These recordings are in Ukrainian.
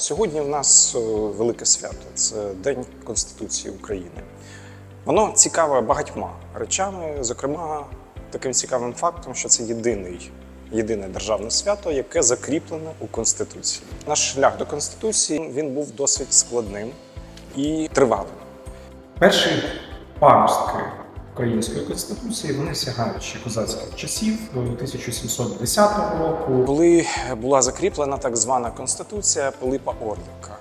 Сьогодні в нас е, велике свято це День Конституції України. Воно цікаве багатьма речами, зокрема, таким цікавим фактом, що це єдиний, єдине державне свято, яке закріплене у Конституції. Наш шлях до Конституції він був досить складним і тривалим. Перші паростки української конституції вони сягають ще козацьких часів до 1710 року. Коли була закріплена так звана Конституція Пилипа Орлика.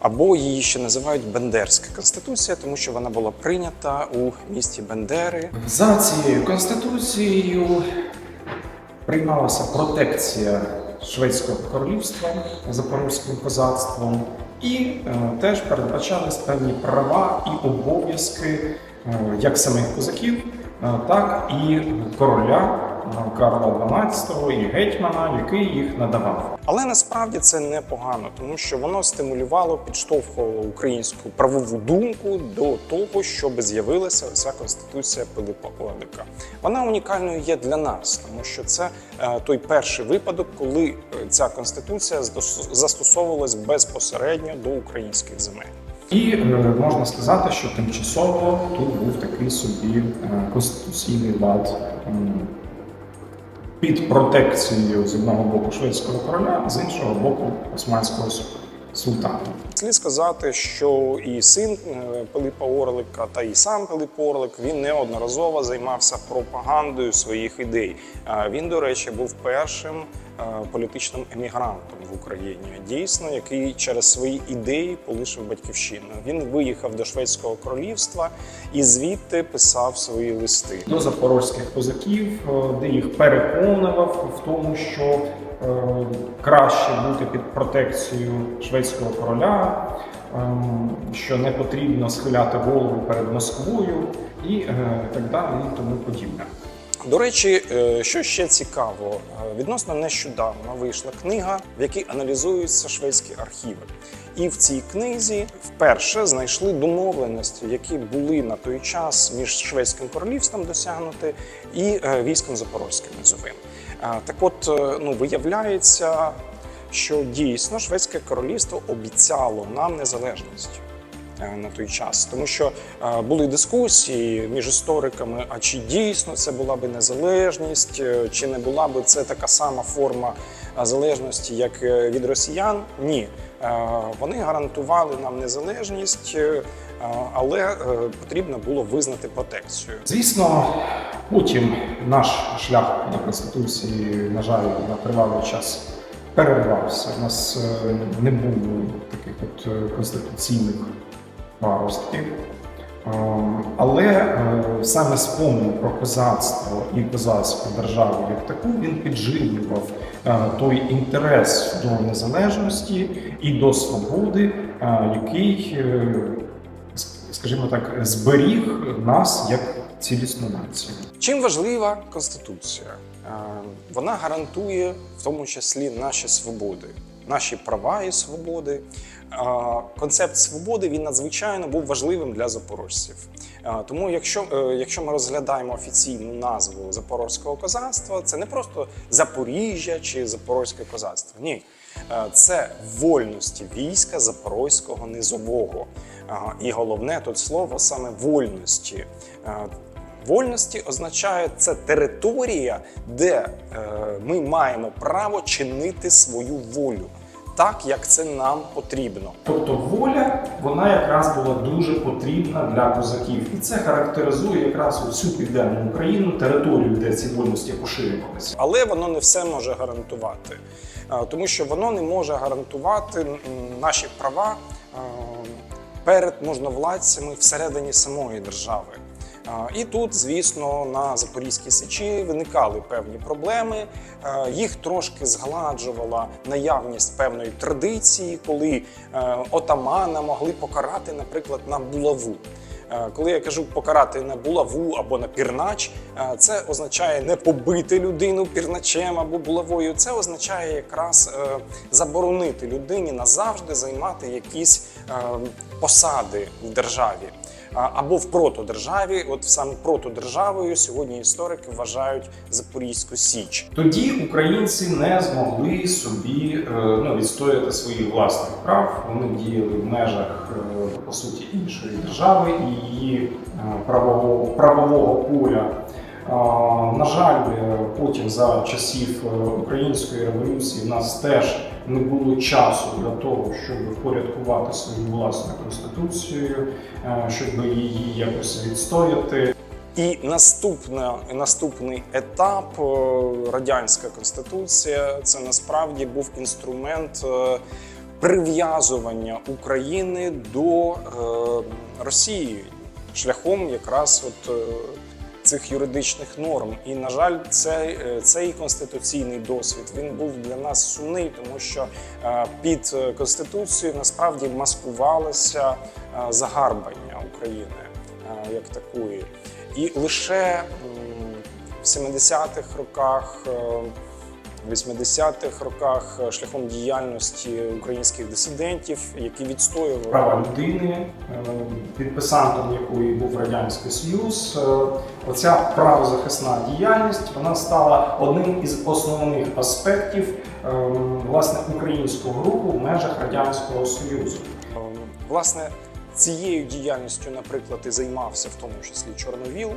Або її ще називають Бендерська конституція, тому що вона була прийнята у місті Бендери За цією конституцією приймалася протекція Шведського королівства Запорозьким козацтвом, і е, теж передбачались певні права і обов'язки як самих козаків, е, так і короля е, Карла XII і гетьмана, який їх надавав. Але насправді це непогано, тому що воно стимулювало, підштовхувало українську правову думку до того, щоб з'явилася ця конституція Пилипа Орлика. Вона унікальною є для нас, тому що це е, той перший випадок, коли е, ця конституція застосовувалась безпосередньо до українських земель. І е, можна сказати, що тимчасово тут був такий собі е, конституційний лад під протекцією з одного боку шведського короля, з іншого боку османського султана. Слід сказати, що і син е, Пилипа Орлика, та і сам Пилип Орлик він неодноразово займався пропагандою своїх ідей. Він, до речі, був першим політичним емігрантом в Україні, дійсно, який через свої ідеї полишив батьківщину. Він виїхав до Шведського королівства і звідти писав свої листи. До запорозьких козаків, е, де їх переконував в тому, що е, краще бути під протекцією шведського короля, ем, що не потрібно схиляти голову перед Москвою і е, так далі, і тому подібне. До речі, е, що ще цікаво, е, відносно нещодавно вийшла книга, в якій аналізуються шведські архіви. І в цій книзі вперше знайшли домовленості, які були на той час між шведським королівством досягнути і е, військом запорозьким низовим. Так от, ну виявляється, що дійсно шведське королівство обіцяло нам незалежність на той час, тому що е, були дискусії між істориками: а чи дійсно це була би незалежність, е, чи не була би це така сама форма е, залежності, як е, від росіян? Ні. Е, Вони гарантували нам незалежність, е, е, але е, потрібно було визнати протекцію. Звісно, потім наш шлях до конституції, на жаль, на тривалий час перервався. У нас е, не було таких от е, конституційних паростків. Ем, Але е, саме спомин про козацтво і козацьку державу як таку він підживлював е, той інтерес до незалежності і до свободи, е, який, скажімо так, зберіг нас як цілісну націю. Чим важлива конституція? Вона гарантує в тому числі наші свободи, наші права і свободи. Концепт свободи він надзвичайно був важливим для запорожців. Тому, якщо, е, якщо ми розглядаємо офіційну назву запорозького козацтва, це не просто Запоріжжя чи Запорозьке козацтво. Ні, Е, це вольності війська Запорозького низового. І головне тут слово саме вольності. Е, Вольності означає це територія, де ми маємо право чинити свою волю так, як це нам потрібно. Тобто воля, вона якраз була дуже потрібна для козаків, і це характеризує якраз всю південну Україну, територію, де ці вольності поширювалися. Але воно не все може гарантувати, тому що воно не може гарантувати наші права перед можновладцями всередині самої держави. І тут, звісно, на Запорізькій сечі виникали певні проблеми. Е, Їх трошки згладжувала наявність певної традиції, коли е, отамана могли покарати, наприклад, на булаву. Е, Коли я кажу покарати на булаву або на пірнач, це означає не побити людину пірначем або булавою. Це означає якраз заборонити людині назавжди займати якісь посади в державі. Або в протодержаві. От саме протодержавою сьогодні історики вважають Запорізьку Січ. Тоді українці не змогли собі е, ну, відстояти своїх власних прав. Вони діяли в межах е, по суті іншої держави і її е, правового, правового поля. На жаль, потім за часів української революції в нас теж не було часу для того, щоб впорядкувати свою власну конституцію, е, щоб її якось відстояти. І наступна, наступний етап е, радянська конституція це насправді був інструмент е, прив'язування України до Росії шляхом якраз от цих юридичних норм. І на жаль, цей, е, цей конституційний досвід він був для нас сумний, тому що е, під е, конституцією насправді маскувалося загарбання України як такої. І лише в 70-х роках, е, 80-х роках е, шляхом діяльності українських дисидентів, які відстоювали права людини, е, підписантом якої був радянський союз. Е, Оця правозахисна діяльність вона стала одним із основних аспектів власне українського руху в межах радянського союзу. Власне, цією діяльністю, наприклад, і займався в тому числі Чорновіл.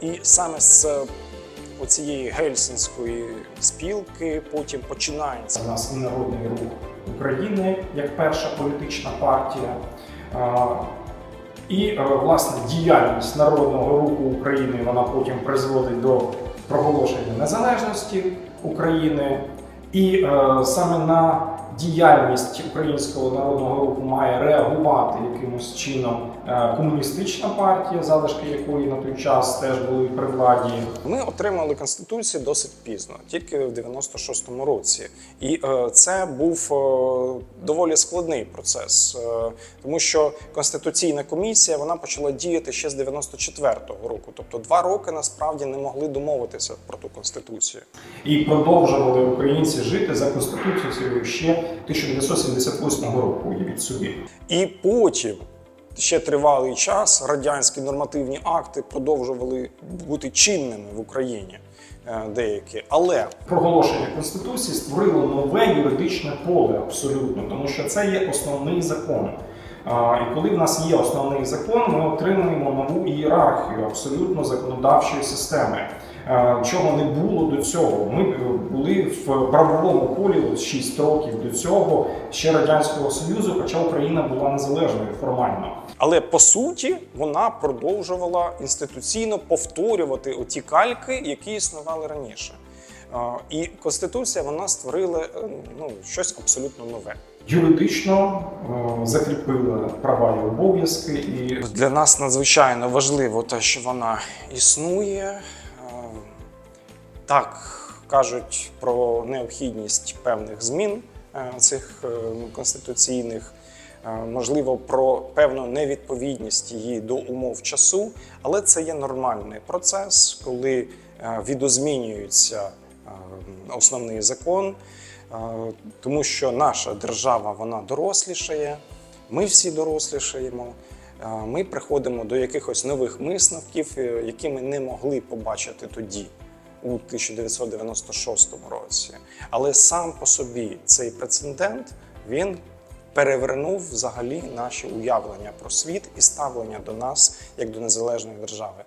І саме з оцієї гельсінської спілки потім починається У нас народний рух України як перша політична партія. І е, власне діяльність народного руху України вона потім призводить до проголошення незалежності України. І е, саме на діяльність українського народного руху має реагувати якимось чином е, комуністична партія, залишки якої на той час теж були при владі. Ми отримали конституцію досить пізно, тільки в 96-му році, і е, це був е, доволі складний процес, тому що конституційна комісія вона почала діяти ще з 94-го року. Тобто два роки насправді не могли домовитися про ту конституцію. І продовжували українці жити за конституцією ще 1978 року. Уявіть собі. І потім ще тривалий час радянські нормативні акти продовжували бути чинними в Україні е, деякі, але Проголошення конституції створило нове юридичне поле абсолютно, тому що це є основний закон. І коли в нас є основний закон, ми отримуємо нову ієрархію абсолютно законодавчої системи. Е, Чого не було до цього. Ми е, були в правовому полі от 6 років до цього ще радянського союзу, хоча Україна була незалежною формально. Але по суті вона продовжувала інституційно повторювати оті кальки, які існували раніше. Е, І конституція вона створила ну щось абсолютно нове. Юридично закріпила права і обов'язки і Для нас надзвичайно важливо те, що вона існує. Так кажуть про необхідність певних змін е, цих е, конституційних, е, можливо, про певну невідповідність її до умов часу, але це є нормальний процес, коли відозмінюється основний закон, тому що наша держава вона дорослішає, ми всі дорослішаємо. Ми приходимо до якихось нових висновків, які ми не могли побачити тоді, у 1996 році. Але сам по собі цей прецедент він перевернув взагалі наші уявлення про світ і ставлення до нас як до незалежної держави.